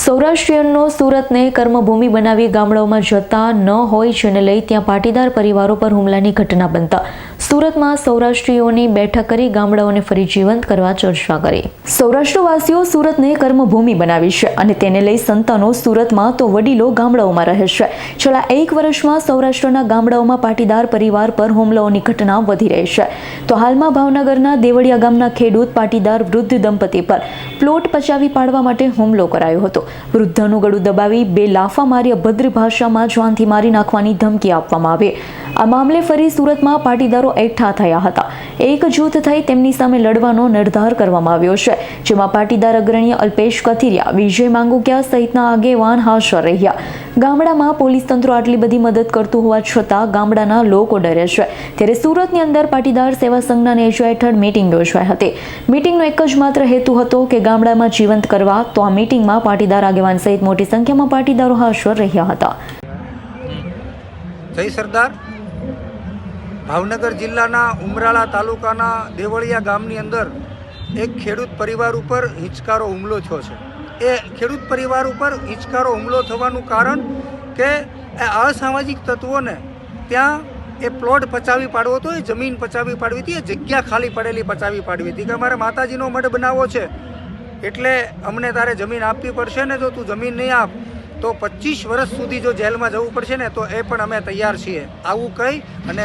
સૌરાષ્ટ્રીયનનો સુરતને કર્મભૂમિ બનાવી ગામડાઓમાં જતા ન હોય જેને લઈ ત્યાં પાટીદાર પરિવારો પર હુમલાની ઘટના બનતા સુરતમાં સૌરાષ્ટ્રીયોની બેઠક કરી ગામડાઓને ફરી જીવંત કરવા ચર્ચા કરી. સૌરાષ્ટ્રવાસીઓ સુરતને કર્મભૂમિ બનાવી છે અને તેને લઈ સંતાનો સુરતમાં તો વડીલો ગામડાઓમાં રહે છે. છેલ્લા એક વર્ષમાં સૌરાષ્ટ્રના ગામડાઓમાં પાટીદાર પરિવાર પર હુમલાઓની ઘટના વધી રહી છે. તો હાલમાં ભાવનગરના દેવળિયા ગામના ખેડૂત પાટીદાર વૃદ્ધ દંપતી પર પ્લોટ પચાવી પાડવા માટે હુમલો કરાયો હતો. વૃદ્ધનું ગળું દબાવી બે લાફા મારી અભદ્ર ભાષામાં જાનથી મારી નાખવાની ધમકી આપવામાં આવી. આ મામલે ફરી સુરતમાં પાટીદારો એકઠા થયા હતા. એક જૂથ થઈ તેમની સામે લડવાનો નિર્ધાર કરવામાં આવ્યો છે, જેમાં પાટીદાર અગ્રણી અલ્પેશ કથિરિયા, વિજય માંગુકિયા સહિતના આગેવાન હાજર રહ્યા. ગામડામાં પોલીસ તંત્ર આટલી બધી મદદ કરતું હોવા છતાં ગામડાના લોકો ડરે છે. ત્યારે સુરતની અંદર પાટીદાર સેવા સંઘના નેજા હેઠળ મીટિંગ યોજાઈ હતી. મિટિંગનો એક જ માત્ર હેતુ હતો કે ગામડામાં જીવંત કરવા, તો આ મીટિંગમાં પાટીદાર આગેવાન સહિત મોટી સંખ્યામાં પાટીદારો હાજર રહ્યા હતા. જય સરદાર. ભાવનગર જિલ્લાના ઉમરાળા તાલુકાના દેવળિયા ગામની અંદર એક ખેડૂત પરિવાર ઉપર હિંચકારો હુમલો થયો છે. એ ખેડૂત પરિવાર ઉપર હિંચકારો હુમલો થવાનું કારણ કે એ અસામાજિક તત્વોને ત્યાં એ પ્લોટ પચાવી પાડવો હતો, એ જમીન પચાવી પાડવી હતી, એ જગ્યા ખાલી પડેલી પચાવી પાડવી હતી કે અમારે માતાજીનો મઢ બનાવવો છે. એટલે અમને તારે જમીન આપવી પડશે ને જો તું જમીન નહીં આપ, તો પચીસ વર્ષ સુધી જો જેલમાં જવું પડશે ને, તો એ પણ અમે તૈયાર છીએ. આવું કહી અને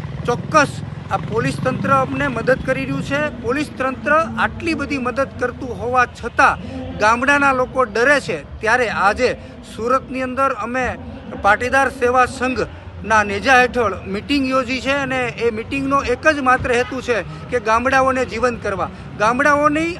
ચોક્કસ આ પોલીસ તંત્ર અમને મદદ કરી રહ્યું છે. પોલીસ તંત્ર આટલી બધી મદદ કરતું હોવા છતાં ગામડાના લોકો ડરે છે. ત્યારે આજે સુરતની અંદર અમે પાટીદાર સેવા સંઘ ના નેજા હેઠળ મિટિંગ યોજી છે અને એ મિટિંગનો એક જ માત્ર હેતુ છે કે ગામડાઓને જીવંત કરવા. ગામડાઓની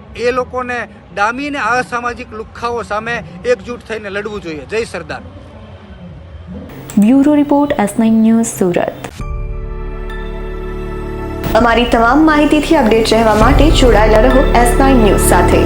એ લોકોને ડામીને અસામાજિક લુખ્ખાઓ સામે એકજૂટ થઈને લડવું જોઈએ. જય Sardar. Bureau report S news Surat. અમારી તમામ માહિતીથી અપડેટ રહેવા માટે જોડાયેલા રહો એસ ન્યૂઝ સાથે.